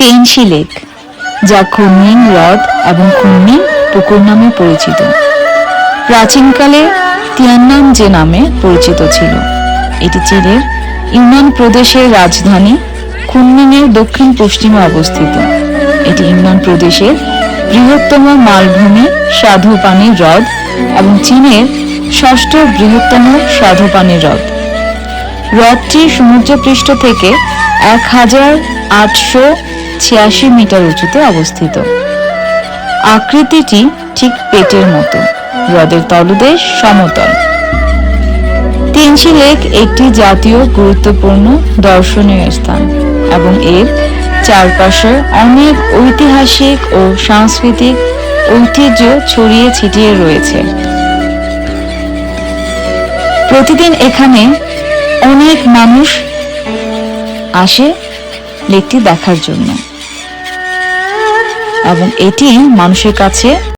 তেনশি lake, যা Kunming হ্রদ এবং খুনমিং পুকুর নামে পরিচিত। প্রাচীনকালে তিয়ান্নাম যে নামে পরিচিত ছিল। এটি চীনের ইউনান প্রদেশের রাজধানী কুনমিংয়ের দক্ষিণ পশ্চিমে অবস্থিত। এটি ইউনান প্রদেশের বৃহত্তম মালভূমি স্বাদু পানির হ্রদ এবং চীনের ষষ্ঠ বৃহত্তম স্বাদু পানির হ্রদ। হ্রদটি সমুদ্রপৃষ্ঠ থেকে এক হাজার আটশো ছিয়াশি মিটার উঁচুতে অবস্থিত। আকৃতিটি ঠিক পেটের মতো। হ্রদের তলদেশ সমতল। তিনশি লেক একটি জাতীয় গুরুত্বপূর্ণ দর্শনীয় স্থান এবং এর চারপাশে অনেক ঐতিহাসিক ও সাংস্কৃতিক ঐতিহ্য ছড়িয়ে ছিটিয়ে রয়েছে। প্রতিদিন এখানে অনেক মানুষ আসে লেকটি দেখার জন্য। এবং এটি মানুষের কাছে